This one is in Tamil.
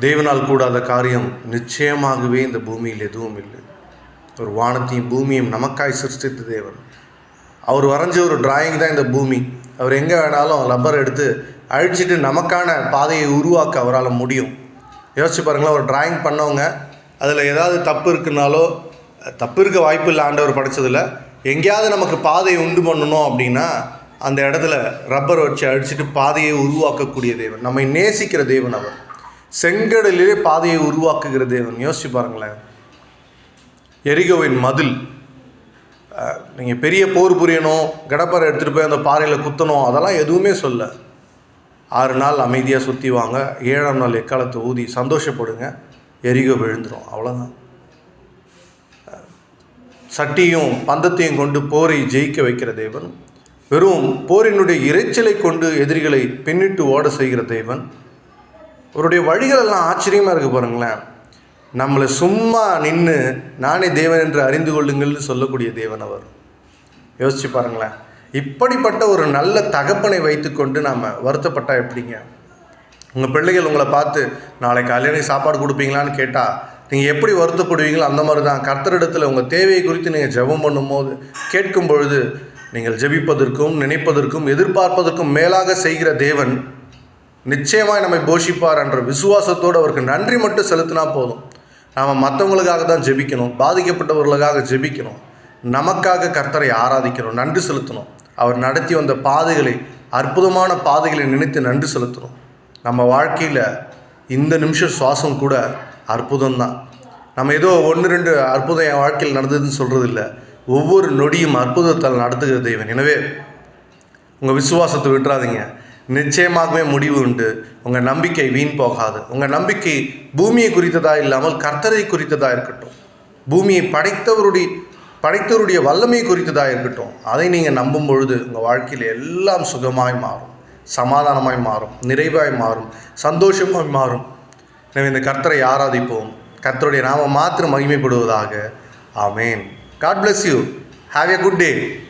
தேவனால் கூடாத காரியம் நிச்சயமாகவே இந்த பூமியில் எதுவும் இல்லை. ஒரு வானத்தையும் பூமியும் நமக்காய் சிருஷ்டித்த தேவன். அவர் வரைஞ்ச ஒரு டிராயிங் தான் இந்த பூமி. அவர் எங்கே வேணாலும் ரப்பர் எடுத்து அழிச்சிட்டு நமக்கான பாதையை உருவாக்க அவரால் முடியும். யோசிச்சு பாருங்களேன் ஒரு டிராயிங் பண்ணவங்க அதில் ஏதாவது தப்பு இருக்குனாலோ தப்பு இருக்க வாய்ப்பு இல்லை ஆண்டவர் படைச்சதில் எங்கேயாவது நமக்கு பாதையை உண்டு பண்ணணும் அப்படின்னா அந்த இடத்துல ரப்பர் வச்சு அழிச்சிட்டு பாதையை உருவாக்கக்கூடிய தேவன். நம்மை நேசிக்கிற தேவன் அவர். செங்கடலிலே பாதையை உருவாக்குகிற தேவன். யோசிச்சு பாருங்களேன். எரிகோவின் மதில் நீங்கள் பெரிய போர் புரியணும் கடப்பாறை எடுத்துகிட்டு போய் அந்த பாறையில் குத்தணும் அதெல்லாம் எதுவுமே சொல்ல. ஆறு நாள் அமைதியாக சுற்றி வாங்க ஏழாம் நாள் எக்காலத்தை ஊதி சந்தோஷப்படுங்க எரிகோ விழுந்துடும் அவ்வளோதான் சட்டியும் பந்தத்தையும் கொண்டு போரை ஜெயிக்க வைக்கிற தேவன் வெறும் போரினுடைய இரைச்சலை கொண்டு எதிரிகளை பின்னிட்டு ஓட செய்கிற தேவன் அவருடைய வழிகள் எல்லாம் ஆச்சரியமாக இருக்குது பாருங்களேன். நம்மளை சும்மா நின்று நானே தேவன் என்று அறிந்து கொள்ளுங்கள்னு சொல்லக்கூடிய தேவன் அவர். யோசிச்சு பாருங்களேன். இப்படிப்பட்ட ஒரு நல்ல தகப்பனை வைத்துக்கொண்டு நாம் வருத்தப்பட்டால் எப்படிங்க? உங்கள் பிள்ளைகள் உங்களை பார்த்து நாளை காலையில் சாப்பாடு கொடுப்பீங்களான்னு கேட்டால் நீங்கள் எப்படி வருத்தப்படுவீங்களோ அந்த மாதிரி தான் கர்த்தரிடத்தில் உங்கள் தேவையை குறித்து நீங்கள் ஜெபம் பண்ணும்போது கேட்கும் பொழுது நீங்கள் ஜெபிப்பதற்கும் நினைப்பதற்கும் எதிர்பார்ப்பதற்கும் மேலாக செய்கிற தேவன் நிச்சயமாக நம்மை போஷிப்பார் என்ற விசுவாசத்தோடு அவருக்கு நன்றி மட்டும் செலுத்தினா போதும். நாம் மற்றவங்களுக்காக தான் ஜெபிக்கணும் பாதிக்கப்பட்டவர்களுக்காக ஜெபிக்கணும் நமக்காக கர்த்தரை ஆராதிக்கணும் நன்றி செலுத்தணும். அவர் நடத்தி வந்த பாதைகளை அற்புதமான பாதைகளை நினைத்து நன்றி செலுத்தணும். நம்ம வாழ்க்கையில் இந்த நிமிஷம் சுவாசம் கூட அற்புதம் தான் நம்ம ஏதோ ஒன்று ரெண்டு அற்புதம் என் வாழ்க்கையில் நடந்ததுன்னு சொல்கிறது இல்லை ஒவ்வொரு நொடியும் அற்புதத்தால் நடத்துகிற தெய்வன் எனவே உங்கள் விசுவாசத்தை விட்டுறாதீங்க. நிச்சயமாகவே முடிவு உண்டு. உங்கள் நம்பிக்கை வீண் போகாது. உங்கள் நம்பிக்கை பூமியை குறித்ததாக இல்லாமல் கர்த்தரை குறித்ததாக இருக்கட்டும். பூமியை படைத்தவருடைய படைத்தவருடைய வல்லமை குறித்ததாக இருக்கட்டும். அதை நீங்கள் நம்பும் பொழுது உங்கள் வாழ்க்கையில் எல்லாம் சுகமாய் மாறும். சமாதானமாய் மாறும். நிறைவாய் மாறும். சந்தோஷமாய் மாறும். எனவே இந்த கர்த்தரை ஆராதிப்போம். கர்த்தருடைய நாம மாத்திரம் மகிமைப்படுவதாக. Amen. God bless you have a good day